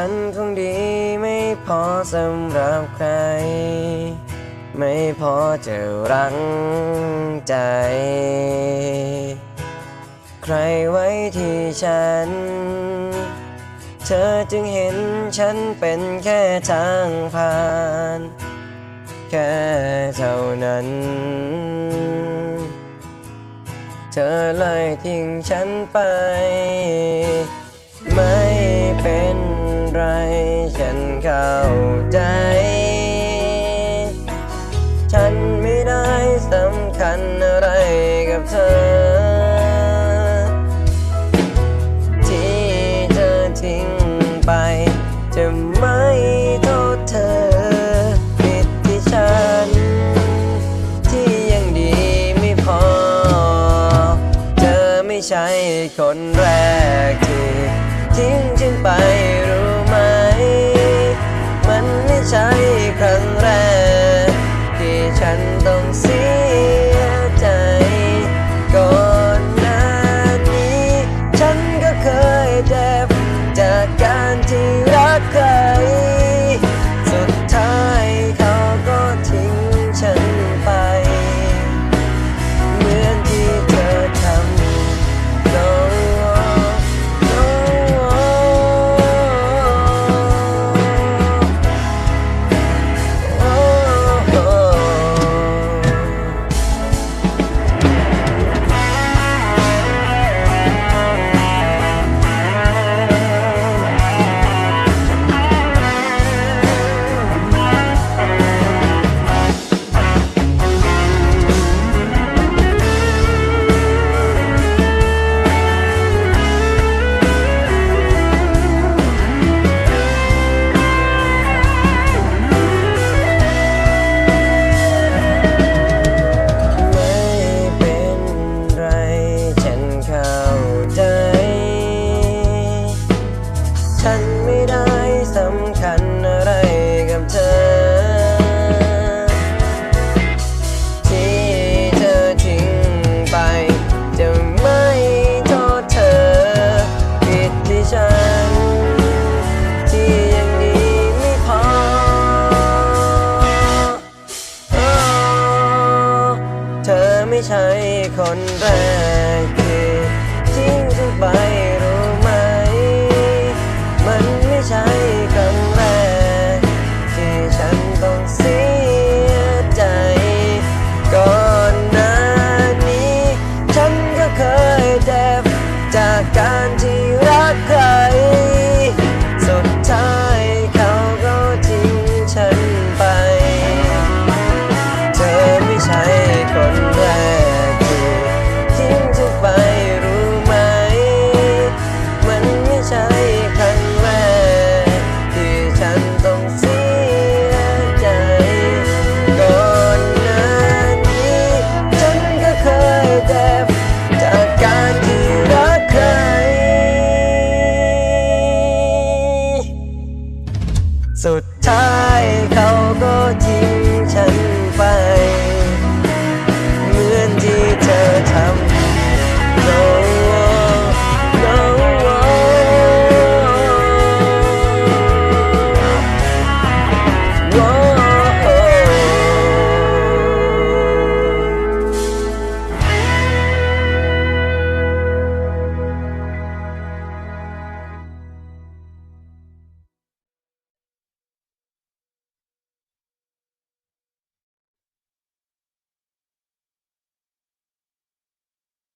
ฉันคงดีไม่พอสำหรับใคร ไม่พอจะรั้งใจ ใครไว้ที่ฉัน เธอจึงเห็นฉันเป็นแค่ทางผ่าน แค่เท่านั้น เธอเลยทิ้งฉันไป ไร ฉันเข้าใจ ฉันไม่ได้สำคัญอะไรกับเธอ ที่เธอทิ้งไป จะไม่โทษเธอผิดที่ฉัน ที่ยังดีไม่พอ เธอไม่ใช่คนแรกที่ทิ้งฉันไปรู้ ใช้ครั้งแรก ที่ฉันต้องเสียใจ ก่อนหน้านี้ ฉันก็เคยเจ็บจากการที่รักเไม่ใช่คนแรกที่ทิ้งทุกใบ So